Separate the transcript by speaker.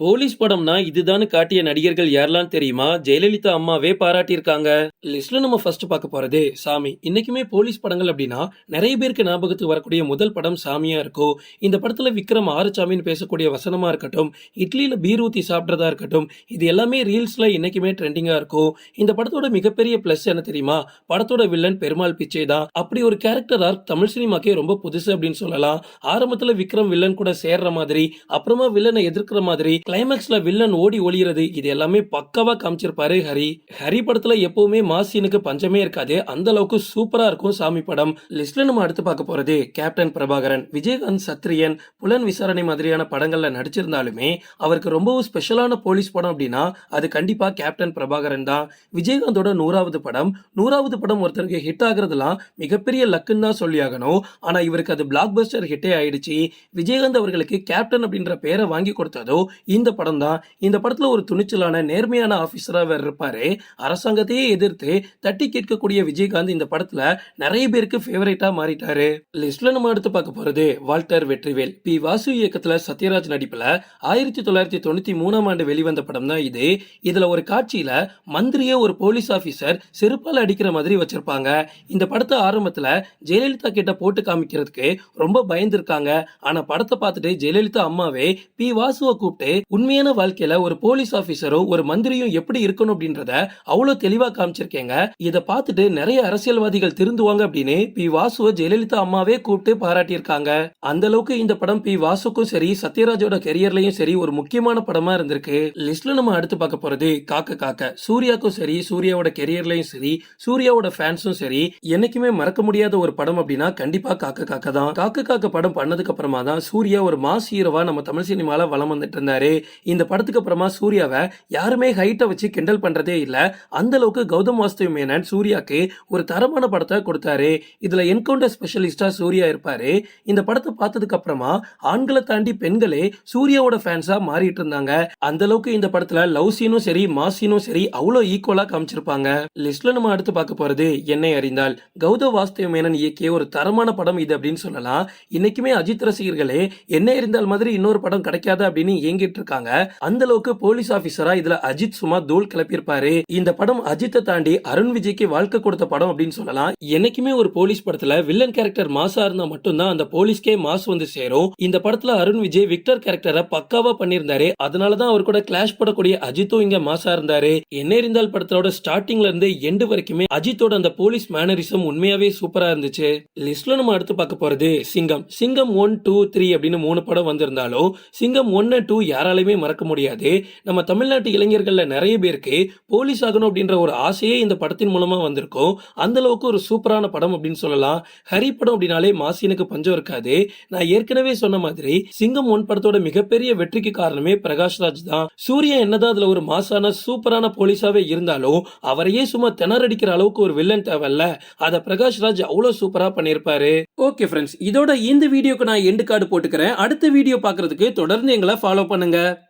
Speaker 1: Police படம்னா இதுதான் காட்டிய நடிகர்கள் யாரெல்லாம் தெரியுமா? ஜெயலலிதா அம்மாவே பாராட்டியிருக்காங்க. லிஸ்ட்ல நம்ம ஃபர்ஸ்ட் பார்க்க போறது சாமி. இன்னைக்குமே போலீஸ் படங்கள் அப்படின்னா நிறைய பேருக்கு ஞாபகத்துக்கு வரக்கூடிய முதல் படம் சாமியா இருக்கும் இந்த படத்துல விக்ரம் ஆறுசாமின்னு பேசக்கூடிய வசனமா இருக்கட்டும் இட்லியில பீர் ஊத்தி சாப்பிட்றதா இருக்கட்டும் இது எல்லாமே ரீல்ஸ்ல இன்னைக்குமே ட்ரெண்டிங்கா இருக்கும் இந்த படத்தோட மிகப்பெரிய பிளஸ் என்ன தெரியுமா? படத்தோட வில்லன் பெருமாள் பிச்சை தான். அப்படி ஒரு கேரக்டர் ஆர்க் தமிழ் சினிமாக்கே ரொம்ப புதுசு அப்படின்னு சொல்லலாம். ஆரம்பத்துல விக்ரம் வில்லன் கூட சேர்ற மாதிரி அப்புறமா வில்லனை எதிர்க்கிற மாதிரி கிளைமேக்ஸில் வில்லன் ஓடி ஒளிகிறது இது எல்லாமே பக்காவாக காமிச்சிருப்பாரு ஹரி. ஹரி படத்துல எப்பவுமே மாசீனுக்கு பஞ்சமே இருக்காது. அந்த அளவுக்கு சூப்பராக இருக்கும் சாமி படம். லிஸ்ட்ல நம்ம அடுத்து பார்க்க போறது கேப்டன் பிரபாகரன் விஜயகாந்த் சத்ரியன் புலன் விசாரணை மாதிரியான படங்களில் நடிச்சிருந்தாலுமே அவருக்கு ரொம்பவும் ஸ்பெஷலான போலீஸ் படம் அப்படின்னா அது கண்டிப்பா கேப்டன் பிரபாகரன் தான். விஜயகாந்தோட நூறாவது படம். நூறாவது படம் ஒருத்தருக்கு ஹிட் ஆகுறதுலாம் மிகப்பெரிய லக்குன்னு தான் சொல்லி ஆகணும். இவருக்கு அது பிளாக் பஸ்டர் ஹிட்டே ஆயிடுச்சு. விஜயகாந்த் அவர்களுக்கு கேப்டன் அப்படின்ற பேரை வாங்கி கொடுத்ததோ இந்த படம் தான் இந்த படத்துல ஒரு துணிச்சலான நேர்மையான ஆபீசரா அவர் இருப்பாரு. அரசாங்கத்தையே எதிர்த்து தட்டி கேட்கக்கூடிய விஜயகாந்த் இந்த படத்துல நிறைய பேருக்கு ஃபேவரேட்டா மாறிட்டாரு. லிஸ்ட்ல நம்ம எடுத்து பார்க்க போறது வால்டர் வெற்றிவேல். பி. வாசு இயக்கத்துல சத்யராஜ் நடிப்புல ஆயிரத்தி தொள்ளாயிரத்தி தொண்ணூத்தி மூணாம் ஆண்டு வெளிவந்த படம் தான் இது. இதுல ஒரு காட்சியில மந்திரியே ஒரு போலீஸ் ஆபீசர் செருப்பால் அடிக்கிற மாதிரி வச்சிருப்பாங்க. இந்த படத்தை ஆரம்பத்துல ஜெயலலிதா கிட்ட போட்டு காமிக்கிறதுக்கு ரொம்ப பயந்துருக்காங்க. ஆனா படத்தை பார்த்துட்டு ஜெயலலிதா அம்மாவே பி. வாசுவை கூப்பிட்டு உண்மையான வாழ்க்கையில ஒரு போலீஸ் ஆபீசரோ ஒரு மந்திரியும் எப்படி இருக்கணும் அப்படின்றத அவ்வளவு தெளிவா காமிச்சிருக்கேங்க. இதை பார்த்துட்டு நிறைய அரசியல்வாதிகள் திருந்துவாங்க அப்படின்னு பி. வாசுவை ஜெயலலிதா அம்மாவே கூப்பிட்டு பாராட்டியிருக்காங்க. அந்த அளவுக்கு இந்த படம் பி. வாசுக்கும் சரி சத்யராஜோட கெரியர்லயும் சரி ஒரு முக்கியமான படமா இருந்திருக்கு. லிஸ்ட்ல நம்ம அடுத்து பார்க்க போறது காக்க காக்க. சூர்யாக்கும் சரி சூர்யாவோட கெரியர்லயும் சரி சூர்யாவோட ஃபேன்ஸும் சரி என்னைக்குமே மறக்க முடியாத ஒரு படம் அப்படின்னா கண்டிப்பா காக்க காக்க தான். காக்க காக்க படம் பண்ணதுக்கு அப்புறமா தான் சூர்யா ஒரு மாஸ் ஹீரோவா நம்ம தமிழ் சினிமால வளம் வந்துட்டு இருந்தாரு. இந்த படத்துக்கு அப்புறமா சூர்யாவை யாருமே ஹைட்டை வச்சு கிண்டல் பண்றதே இல்ல. அந்த அளவுக்கு கௌதம் வாஸ்தவ மேனன் சூர்யாக்கு ஒரு தரமான படத்தை கொடுத்தாரு. இதுல என்கவுண்டர் ஸ்பெஷலிஸ்டா சூர்யா இருப்பாரு. இந்த படத்தை பார்த்ததுக்கு அப்புறமா ஆண்களை தாண்டி பெண்களே சூர்யாவோட ஃபேன்ஸா மாறிட்டு இருந்தாங்க. அந்த அளவுக்கு இந்த படத்துல லவ் சீனும் சரி மாஸ் சீனும் சரி அவ்வளோ ஈக்குவலா காமிச்சிருப்பாங்க. லிஸ்ட்ல நம்ம அடுத்து பார்க்க போறது என்னை அறிந்தால். கௌதம் வாஸ்தவ மேனன் இயக்கிய ஒரு தரமான படம் இது அப்படின்னு சொல்லலாம். இன்னைக்குமே அஜித் ரசிகர்களே என்ன இருந்தால் மாதிரி இன்னொரு படம் கிடைக்காது அப்படின்னு ஏங்கிட்டு இருக்காங்க. அந்த அளவுக்கு போலீஸ் ஆபீசரா இதுல அஜித் சும்மா தூள் கிளப்பியிருப்பாரு. இந்த படம் அஜித்தை தாண்டி அருண் விஜய்க்கு வாழ்க்கை கொடுத்த படம் அப்படின்னு சொல்லலாம். என்னைக்குமே ஒரு போலீஸ் படத்துல வில்லன் கேரக்டர் மாசா இருந்தா மட்டும்தான் அந்த போலீஸ்க்கே மாஸ் வந்து சேரும். இந்த படத்துல அருண் விஜய் விக்டர் கேரக்டரை பக்காவா பண்ணியிருந்தாரு. அதனாலதான் அவர் கூட கிளாஷ் படக்கூடிய அஜித்தும் இங்க மாசா இருந்தாரு. என்ன இருந்தால் படத்தோட ஸ்டார்டிங்ல இருந்து எண்டு வரைக்குமே அஜித்தோட அந்த போலீஸ் மேனரிசம் உண்மையாவே சூப்பரா இருந்துச்சு. லிஸ்ட்ல நம்ம அடுத்து பார்க்க போறது சிங்கம். சிங்கம் ஒன் டூ த்ரீ அப்படின்னு மூணு படம் வந்திருந்தாலும் சிங்கம் ஒன்னு டூ யாராலையுமே மறக்க முடியாது. நம்ம தமிழ்நாட்டு இளைஞர்களில் நிறைய பேருக்கு போலீஸ் ஆகணும் அப்படின்ற ஒரு ஆசையே இந்த படத்தின் மூலமா வந்திருக்கும். அந்த அளவுக்கு ஒரு சூப்பரான படம் அப்படின்னு சொல்லலாம். ஹரி படம் அப்படின்னாலே மாசினுக்கு பஞ்சம் இருக்காது. நான் ஏற்கனவே சொன்ன மாதிரி சிங்கம் ஒன் படத்தோட மிகப்பெரிய வெற்றிக்கு காரணமே பிரகாஷ்ராஜ் தான். சூர்யா என்னதான் அதுல ஒரு மாசான சூப்பரான போலீஸாவே இருந்தாலும் அவரையே சும்மா திணறடிக்கிற அளவுக்கு ஒரு வில்லன் தேவையில்ல. பிரகாஷ் பிரகாஷ்ராஜ் அவ்வளவு சூப்பரா பண்ணியிருப்பாரு. ஓகே ஃப்ரெண்ட்ஸ் இதோட இந்த வீடியோக்கு நான் எண்டு கார்டு போட்டுக்கிறேன். அடுத்த வீடியோ பாக்குறதுக்கு தொடர்ந்து எங்களை ஃபாலோ பண்ணுங்க. Yine